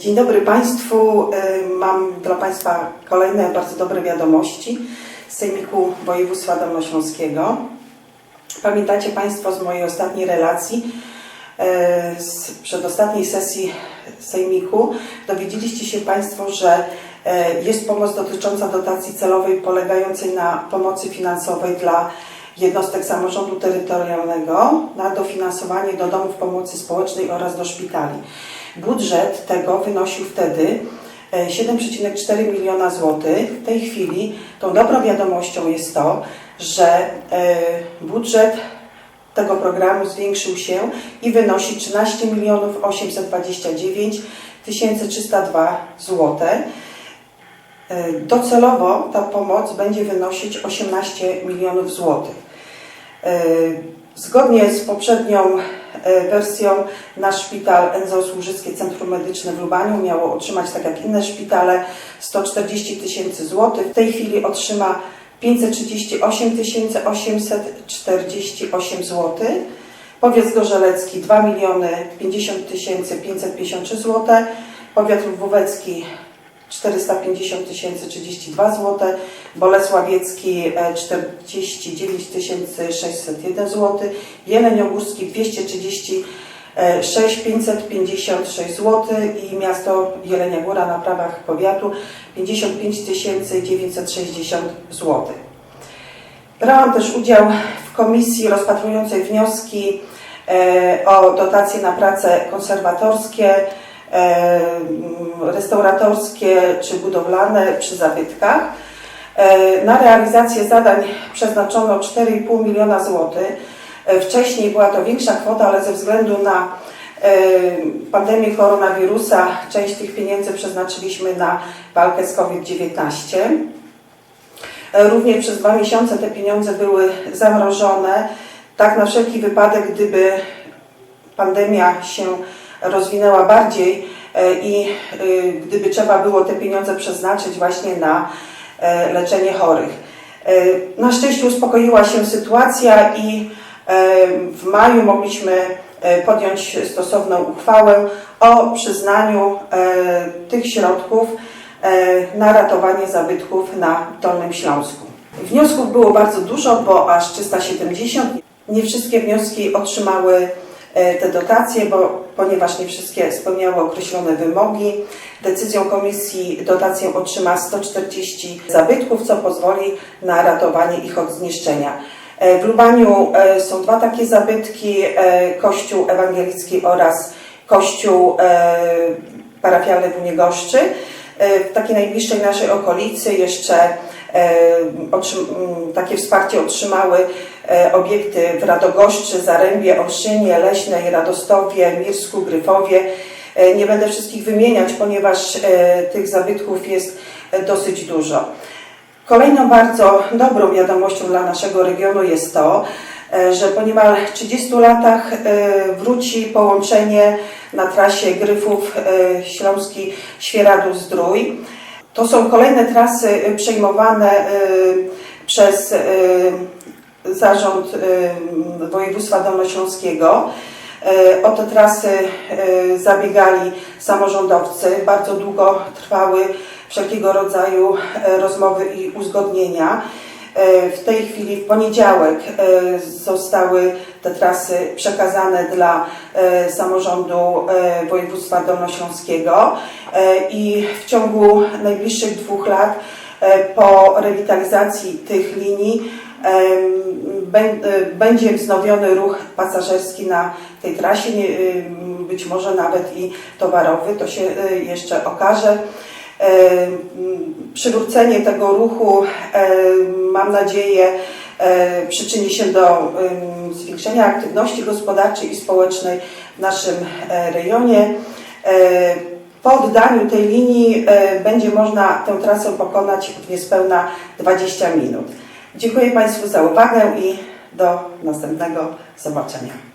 Dzień dobry Państwu. Y, Mam dla Państwa kolejne bardzo dobre wiadomości z Sejmiku Województwa Dolnośląskiego. Pamiętacie Państwo z mojej ostatniej relacji, y, z przedostatniej sesji Sejmiku, dowiedzieliście się Państwo, że y, jest pomoc dotycząca dotacji celowej polegającej na pomocy finansowej dla jednostek samorządu terytorialnego na dofinansowanie do domów pomocy społecznej oraz do szpitali. Budżet tego wynosił wtedy e, 7,4 miliona złotych. W tej chwili tą dobrą wiadomością jest to, że e, budżet tego programu zwiększył się i wynosi 13 milionów 829 302 złote. E, Docelowo ta pomoc będzie wynosić 18 milionów złotych. E, Zgodnie z poprzednią e, wersją nasz szpital NZO Służyckie Centrum Medyczne w Lubaniu miało otrzymać, tak jak inne szpitale, 140 tysięcy złotych. W tej chwili otrzyma 538 848 złotych. Powiat Gorzelecki 2 miliony 50 tysięcy 553 złote. Powiat Lwówecki 450 tysięcy 32 zł, Bolesławiecki e, 49 601 zł, Jeleniogórski 236 556 zł i miasto Jelenia Góra na prawach powiatu 55 960 zł. Brałam też udział w komisji rozpatrującej wnioski e, o dotacje na prace konserwatorskie, restauratorskie czy budowlane przy zabytkach. E, Na realizację zadań przeznaczono 4,5 miliona złotych. E, Wcześniej była to większa kwota, ale ze względu na e, pandemię koronawirusa część tych pieniędzy przeznaczyliśmy na walkę z COVID-19. E, Również przez dwa miesiące te pieniądze były zamrożone, tak na wszelki wypadek, gdyby pandemia się rozwinęła bardziej e, i e, gdyby trzeba było te pieniądze przeznaczyć właśnie na e, leczenie chorych. Na szczęście uspokoiła się sytuacja i w maju mogliśmy podjąć stosowną uchwałę o przyznaniu tych środków na ratowanie zabytków na Dolnym Śląsku. Wniosków było bardzo dużo, bo aż 370. Nie wszystkie wnioski otrzymały te dotacje, bo ponieważ nie wszystkie spełniały określone wymogi. Decyzją komisji dotację otrzyma 140 zabytków, co pozwoli na ratowanie ich od zniszczenia. E, W Lubaniu e, są dwa takie zabytki, e, Kościół Ewangelicki oraz Kościół e, parafialny w Uniegoszczy. E, W takiej najbliższej naszej okolicy jeszcze e, takie wsparcie otrzymały e, obiekty w Radogoszczy, Zarębie, Olszynie, Leśnej, Radostowie, Mirsku, Gryfowie. E, Nie będę wszystkich wymieniać, ponieważ e, tych zabytków jest e, dosyć dużo. Kolejną bardzo dobrą wiadomością dla naszego regionu jest to, e, że po niemal 30 latach e, wróci połączenie na trasie Gryfów e, Śląski Świeradów-Zdrój. To są kolejne trasy e, przejmowane e, przez e, Zarząd e, Województwa Dolnośląskiego. E, O te trasy e, zabiegali samorządowcy. Bardzo długo trwały wszelkiego rodzaju rozmowy i uzgodnienia. W tej chwili, w poniedziałek, zostały te trasy przekazane dla samorządu województwa dolnośląskiego i w ciągu najbliższych dwóch lat po rewitalizacji tych linii będzie wznowiony ruch pasażerski na tej trasie, być może nawet i towarowy, to się e, jeszcze okaże. Przywrócenie tego ruchu, em, mam nadzieję, e, przyczyni się do zwiększenia aktywności gospodarczej i społecznej w naszym e, rejonie. E, Po oddaniu tej linii e, będzie można tę trasę pokonać w niespełna 20 minut. Dziękuję Państwu za uwagę i do następnego zobaczenia.